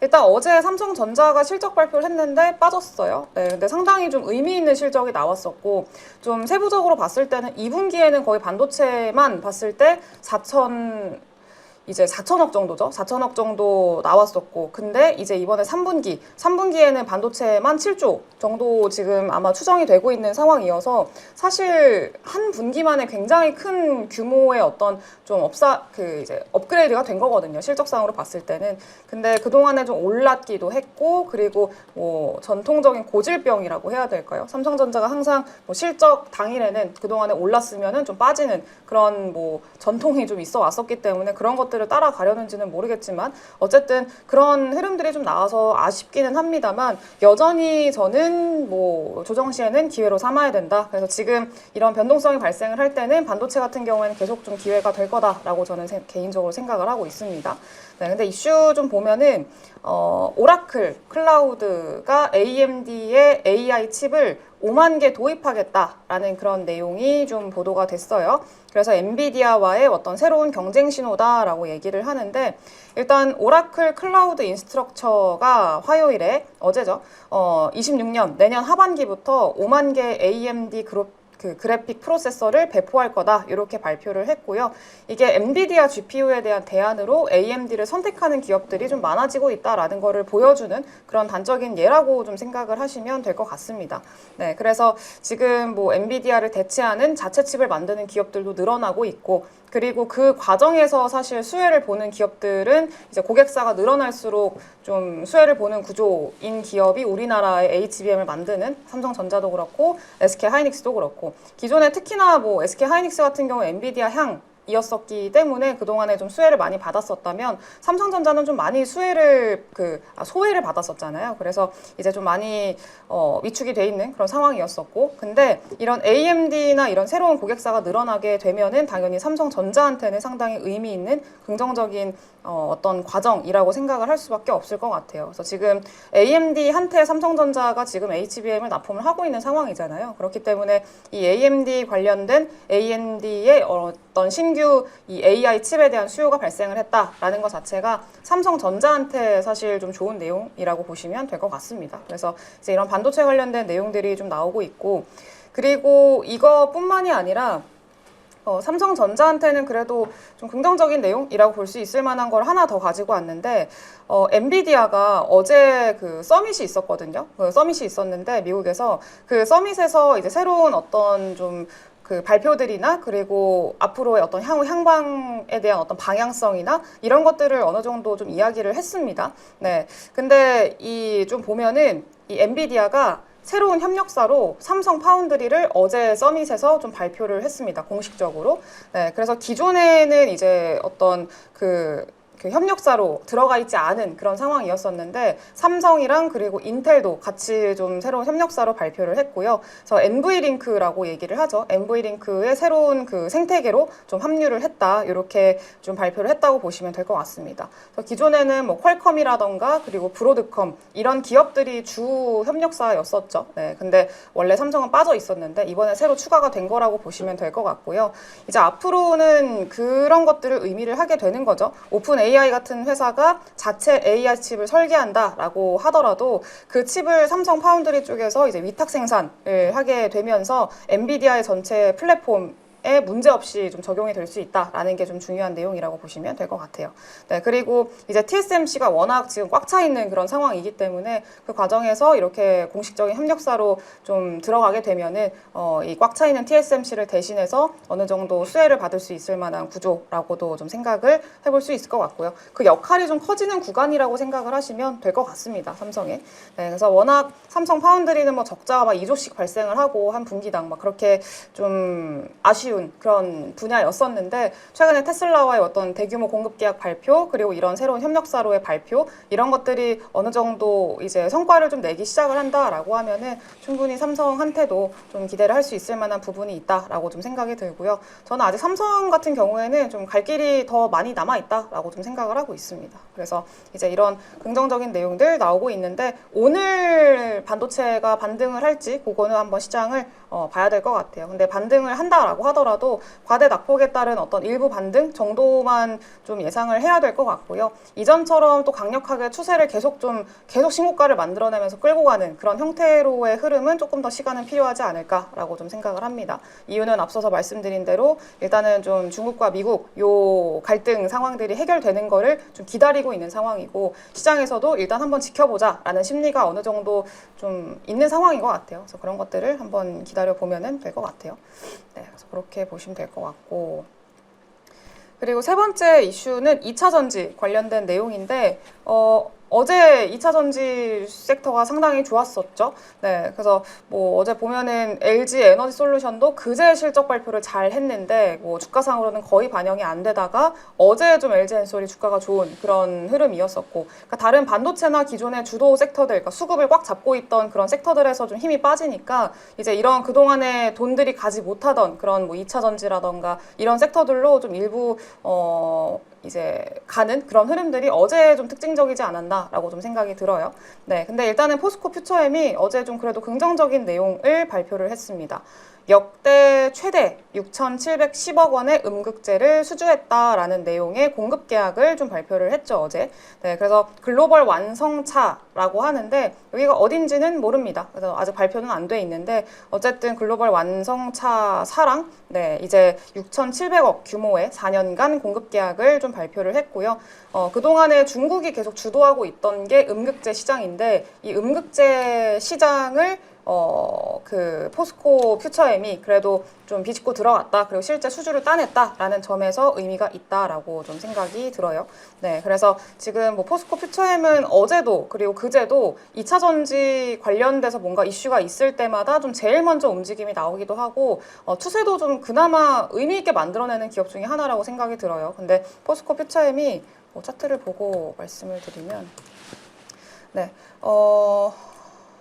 일단 어제 삼성전자가 실적 발표를 했는데 빠졌어요. 네, 근데 상당히 좀 의미 있는 실적이 나왔었고 좀 세부적으로 봤을 때는 2분기에는 거의 반도체만 봤을 때 4천 이제 4천억 정도죠. 4천억 정도 나왔었고 근데 이제 이번에 3분기 3분기에는 반도체만 7조 정도 지금 아마 추정이 되고 있는 상황이어서 사실 한 분기만에 굉장히 큰 규모의 어떤 좀 업사 그 이제 업그레이드가 된 거거든요. 실적상으로 봤을 때는 근데 그 동안에 좀 올랐기도 했고 그리고 뭐 전통적인 고질병이라고 해야 될까요? 삼성전자가 항상 뭐 실적 당일에는 그 동안에 올랐으면은 좀 빠지는 그런 뭐 전통이 좀 있어 왔었기 때문에 그런 것들 을 따라가려는지는 모르겠지만 어쨌든 그런 흐름들이 좀 나와서 아쉽기는 합니다만 여전히 저는 뭐 조정 시에는 기회로 삼아야 된다. 그래서 지금 이런 변동성이 발생을 할 때는 반도체 같은 경우에는 계속 좀 기회가 될 거다라고 저는 세- 개인적으로 생각을 하고 있습니다. 네, 근데 이슈 좀 보면은 어, 오라클 클라우드가 AMD의 AI 칩을 5만 개 도입하겠다라는 그런 내용이 좀 보도가 됐어요. 그래서 엔비디아와의 어떤 새로운 경쟁 신호다라고 얘기를 하는데 일단 오라클 클라우드 인스트럭처가 화요일에 어제죠. 어, 26년 내년 하반기부터 5만 개 AMD 그룹 그 그래픽 프로세서를 배포할 거다 이렇게 발표를 했고요. 이게 엔비디아 GPU에 대한 대안으로 AMD를 선택하는 기업들이 좀 많아지고 있다라는 거를 보여주는 그런 단적인 예라고 좀 생각을 하시면 될 것 같습니다. 네, 그래서 지금 뭐 엔비디아를 대체하는 자체 칩을 만드는 기업들도 늘어나고 있고 그리고 그 과정에서 사실 수혜를 보는 기업들은 이제 고객사가 늘어날수록 좀 수혜를 보는 구조인 기업이 우리나라의 HBM을 만드는 삼성전자도 그렇고 SK 하이닉스도 그렇고 기존에 특히나 뭐 SK 하이닉스 같은 경우 엔비디아 향 이었었기 때문에 그동안에 좀 수혜를 많이 받았었다면 삼성전자는 좀 많이 수혜를 그 아, 소혜를 받았었잖아요. 그래서 이제 좀 많이 어, 위축이 돼 있는 그런 상황이었었고 근데 이런 AMD나 이런 새로운 고객사가 늘어나게 되면은 당연히 삼성전자한테는 상당히 의미 있는 긍정적인 어, 어떤 과정이라고 생각을 할 수밖에 없을 것 같아요. 그래서 지금 AMD한테 삼성전자가 지금 HBM을 납품을 하고 있는 상황이잖아요. 그렇기 때문에 이 AMD 관련된 AMD의 어떤 신규 이 AI 칩에 대한 수요가 발생을 했다라는 것 자체가 삼성전자한테 사실 좀 좋은 내용이라고 보시면 될 것 같습니다. 그래서 이제 이런 반도체 관련된 내용들이 좀 나오고 있고 그리고 이것뿐만이 아니라 어, 삼성전자한테는 그래도 좀 긍정적인 내용이라고 볼 수 있을 만한 걸 하나 더 가지고 왔는데 어, 엔비디아가 어제 그 서밋이 있었거든요. 그 서밋이 있었는데 미국에서 그 서밋에서 이제 새로운 어떤 좀그 발표들이나 그리고 앞으로의 어떤 향후 향방에 대한 어떤 방향성이나 이런 것들을 어느 정도 좀 이야기를 했습니다. 네. 근데 이 좀 보면은 이 엔비디아가 새로운 협력사로 삼성 파운드리를 어제 서밋에서 좀 발표를 했습니다. 공식적으로. 네, 그래서 기존에는 이제 어떤 그, 그 협력사로 들어가 있지 않은 그런 상황이었었는데 삼성이랑 그리고 인텔도 같이 좀 새로운 협력사로 발표를 했고요. 그래서 NV링크라고 얘기를 하죠. NV링크의 새로운 그 생태계로 좀 합류를 했다. 이렇게 좀 발표를 했다고 보시면 될 것 같습니다. 그래서 기존에는 뭐 퀄컴이라던가 그리고 브로드컴 이런 기업들이 주 협력사였었죠. 네, 근데 원래 삼성은 빠져 있었는데 이번에 새로 추가가 된 거라고 보시면 될 것 같고요. 이제 앞으로는 그런 것들을 의미를 하게 되는 거죠. 오픈 AI 같은 회사가 자체 AI 칩을 설계한다라고 하더라도 그 칩을 삼성 파운드리 쪽에서 이제 위탁 생산을 하게 되면서 엔비디아의 전체 플랫폼 에 문제 없이 좀 적용이 될 수 있다라는 게 좀 중요한 내용이라고 보시면 될 것 같아요. 네, 그리고 이제 TSMC가 워낙 지금 꽉 차 있는 그런 상황이기 때문에 그 과정에서 이렇게 공식적인 협력사로 좀 들어가게 되면은 어, 이 꽉 차 있는 TSMC를 대신해서 어느 정도 수혜를 받을 수 있을 만한 구조라고도 좀 생각을 해볼 수 있을 것 같고요. 그 역할이 좀 커지는 구간이라고 생각을 하시면 될 것 같습니다. 삼성에. 네, 그래서 워낙 삼성 파운드리는 뭐 적자가 막 2조씩 발생을 하고 한 분기당 막 그렇게 좀 아쉬 운 그런 분야였었는데 최근에 테슬라와의 어떤 대규모 공급 계약 발표 그리고 이런 새로운 협력사로의 발표 이런 것들이 어느 정도 이제 성과를 좀 내기 시작을 한다라고 하면은 충분히 삼성한테도 좀 기대를 할 수 있을 만한 부분이 있다라고 좀 생각이 들고요. 저는 아직 삼성 같은 경우에는 좀 갈 길이 더 많이 남아 있다라고 좀 생각을 하고 있습니다. 그래서 이제 이런 긍정적인 내용들 나오고 있는데 오늘 반도체가 반등을 할지 그거는 한번 시장을 어, 봐야 될 것 같아요. 근데 반등을 한다라고 하더라도 과대 낙폭에 따른 어떤 일부 반등 정도만 좀 예상을 해야 될 것 같고요. 이전처럼 또 강력하게 추세를 계속 좀 계속 신고가를 만들어내면서 끌고 가는 그런 형태로의 흐름은 조금 더 시간은 필요하지 않을까라고 좀 생각을 합니다. 이유는 앞서서 말씀드린 대로 일단은 좀 중국과 미국 요 갈등 상황들이 해결되는 거를 좀 기다리고 있는 상황이고 시장에서도 일단 한번 지켜보자라는 심리가 어느 정도 좀 있는 상황인 것 같아요. 그래서 그런 것들을 한번 기다려 보면은 될것 같아요. 네, 그래서 그렇게 보시면 될 것 같고. 그리고 세 번째 이슈는 2차 전지 관련된 내용인데 어, 어제 2차 전지 섹터가 상당히 좋았었죠. 네, 그래서 뭐 어제 보면은 LG 에너지 솔루션도 그제 실적 발표를 잘 했는데 뭐 주가상으로는 거의 반영이 안 되다가 어제 좀 LG 엔솔이 주가가 좋은 그런 흐름이었었고, 그러니까 다른 반도체나 기존의 주도 섹터들, 그러니까 수급을 꽉 잡고 있던 그런 섹터들에서 좀 힘이 빠지니까 이제 이런 그 동안에 돈들이 가지 못하던 그런 뭐 2차 전지라던가 이런 섹터들로 좀 일부 어 이제 가는 그런 흐름들이 어제 좀 특징적이지 않았나라고 좀 생각이 들어요. 네, 근데 일단은 포스코 퓨처엠이 어제 좀 그래도 긍정적인 내용을 발표를 했습니다. 역대 최대 6,710억 원의 음극재를 수주했다라는 내용의 공급 계약을 좀 발표를 했죠 어제. 네, 그래서 글로벌 완성차 라고 하는데 여기가 어딘지는 모릅니다. 그래서 아직 발표는 안 돼 있는데 어쨌든 글로벌 완성차 사랑 네 이제 6,700억 규모의 4년간 공급 계약을 좀 발표를 했고요. 어, 그동안에 중국이 계속 주도하고 있던 게 음극재 시장인데 이 음극재 시장을 어, 그 포스코 퓨처엠이 그래도 좀 비집고 들어갔다. 그리고 실제 수주를 따냈다라는 점에서 의미가 있다라고 좀 생각이 들어요. 네, 그래서 지금 뭐 포스코 퓨처엠은 어제도 그리고 그제도 2차 전지 관련돼서 뭔가 이슈가 있을 때마다 좀 제일 먼저 움직임이 나오기도 하고 어, 추세도 좀 그나마 의미 있게 만들어내는 기업 중에 하나라고 생각이 들어요. 근데 포스코 퓨처엠이 뭐 차트를 보고 말씀을 드리면 네, 어.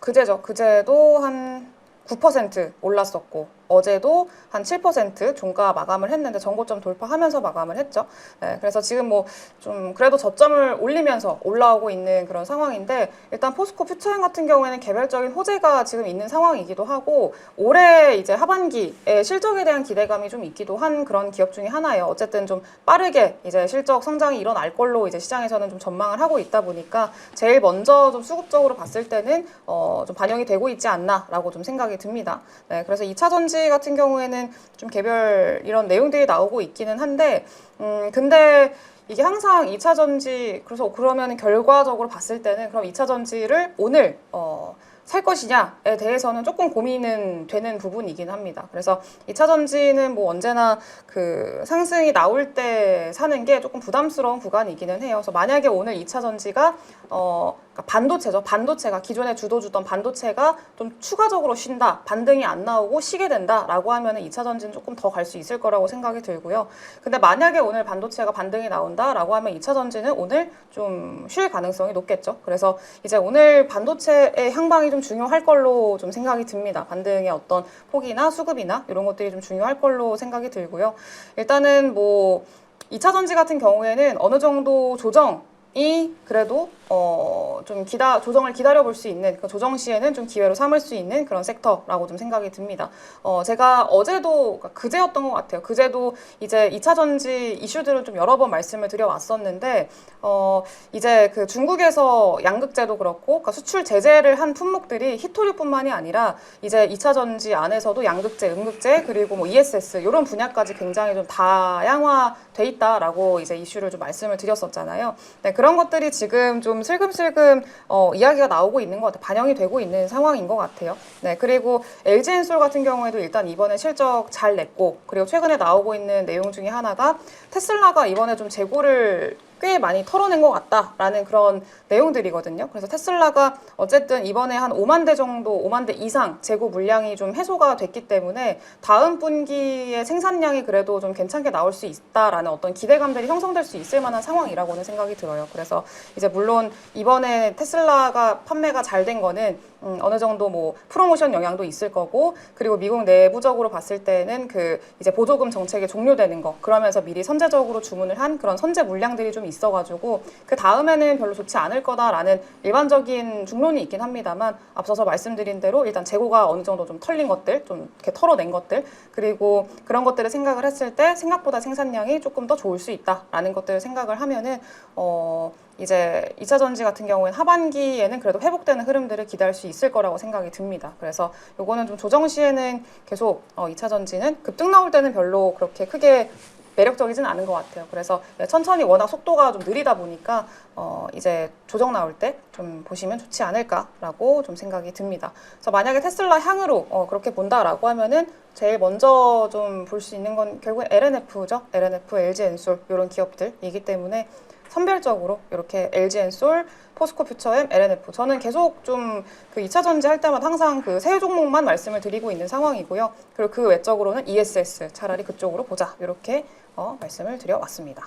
그제죠. 그제도 한 9% 올랐었고 어제도 한 7% 종가 마감을 했는데 정고점 돌파하면서 마감을 했죠. 네, 그래서 지금 뭐 좀 그래도 저점을 올리면서 올라오고 있는 그런 상황인데 일단 포스코 퓨처행 같은 경우에는 개별적인 호재가 지금 있는 상황이기도 하고 올해 이제 하반기에 실적에 대한 기대감이 좀 있기도 한 그런 기업 중에 하나예요. 어쨌든 좀 빠르게 이제 실적 성장이 일어날 걸로 이제 시장에서는 좀 전망을 하고 있다 보니까 제일 먼저 좀 수급적으로 봤을 때는 어, 좀 반영이 되고 있지 않나라고 좀 생각이 듭니다. 네, 그래서 2차 전지 같은 경우에는 좀 개별 이런 내용들이 나오고 있기는 한데, 음, 근데 이게 항상 2차 전지, 그래서 그러면 결과적으로 봤을 때는 그럼 2차 전지를 오늘, 어, 살 것이냐에 대해서는 조금 고민은 되는 부분이긴 합니다. 그래서 2차 전지는 뭐 언제나 그 상승이 나올 때 사는 게 조금 부담스러운 구간이기는 해요. 그래서 만약에 오늘 2차 전지가 어 그러니까 반도체죠. 반도체가 기존에 주도 주던 반도체가 좀 추가적으로 쉰다, 반등이 안 나오고 쉬게 된다라고 하면은 2차 전지는 조금 더 갈 수 있을 거라고 생각이 들고요. 근데 만약에 오늘 반도체가 반등이 나온다라고 하면 2차 전지는 오늘 좀 쉴 가능성이 높겠죠. 그래서 이제 오늘 반도체의 향방이 좀 중요할 걸로 좀 생각이 듭니다. 반등의 어떤 폭이나 수급이나 이런 것들이 좀 중요할 걸로 생각이 들고요. 일단은 뭐 2차 전지 같은 경우에는 어느 정도 조정 이 그래도 어, 좀 기다, 조정을 기다려 볼 수 있는, 그 조정 시에는 좀 기회로 삼을 수 있는 그런 섹터라고 좀 생각이 듭니다. 어, 제가 어제도, 그러니까 그제였던 것 같아요. 그제도 이제 2차 전지 이슈들을 좀 여러 번 말씀을 드려 왔었는데, 어, 이제 그 중국에서 양극재도 그렇고, 그러니까 수출 제재를 한 품목들이 히토류뿐만이 아니라 이제 2차 전지 안에서도 양극재, 음극재, 그리고 뭐 ESS, 이런 분야까지 굉장히 좀 다양화돼 있다라고 이제 이슈를 좀 말씀을 드렸었잖아요. 네, 그런 것들이 지금 좀 슬금슬금 어, 이야기가 나오고 있는 것 같아요. 반영이 되고 있는 상황인 것 같아요. 네, 그리고 LG엔솔 같은 경우에도 일단 이번에 실적 잘 냈고, 그리고 최근에 나오고 있는 내용 중에 하나가 테슬라가 이번에 좀 재고를 꽤 많이 털어낸 것 같다라는 그런 내용들이거든요. 그래서 테슬라가 어쨌든 이번에 한 5만 대 정도, 5만 대 이상 재고 물량이 좀 해소가 됐기 때문에 다음 분기의 생산량이 그래도 좀 괜찮게 나올 수 있다라는 어떤 기대감들이 형성될 수 있을 만한 상황이라고는 생각이 들어요. 그래서 이제 물론 이번에 테슬라가 판매가 잘 된 거는 음, 어느 정도 뭐 프로모션 영향도 있을 거고 그리고 미국 내부적으로 봤을 때는 그 이제 보조금 정책이 종료되는 거 그러면서 미리 선제적으로 주문을 한 그런 선제 물량들이 좀 있어가지고 그 다음에는 별로 좋지 않을 거다라는 일반적인 중론이 있긴 합니다만 앞서서 말씀드린 대로 일단 재고가 어느 정도 좀 털린 것들, 좀 이렇게 털어낸 것들 그리고 그런 것들을 생각을 했을 때 생각보다 생산량이 조금 더 좋을 수 있다라는 것들을 생각을 하면은 어 이제 2차 전지 같은 경우에는 하반기에는 그래도 회복되는 흐름들을 기대할 수 있을 거라고 생각이 듭니다. 그래서 요거는 좀 조정 시에는 계속 어 2차 전지는 급등 나올 때는 별로 그렇게 크게 매력적이진 않은 것 같아요. 그래서 천천히 워낙 속도가 좀 느리다 보니까 어 이제 조정 나올 때 좀 보시면 좋지 않을까라고 좀 생각이 듭니다. 그래서 만약에 테슬라 향으로 어 그렇게 본다라고 하면은 제일 먼저 좀 볼 수 있는 건 결국 LNF죠. LNF, LG 엔솔 이런 기업들이기 때문에 선별적으로 이렇게 LG 엔솔, 포스코 퓨처엠, LNF 저는 계속 좀 그 2차 전지 할 때마다 항상 그 세 종목만 말씀을 드리고 있는 상황이고요. 그리고 그 외적으로는 ESS 차라리 그쪽으로 보자 이렇게 어, 말씀을 드려왔습니다.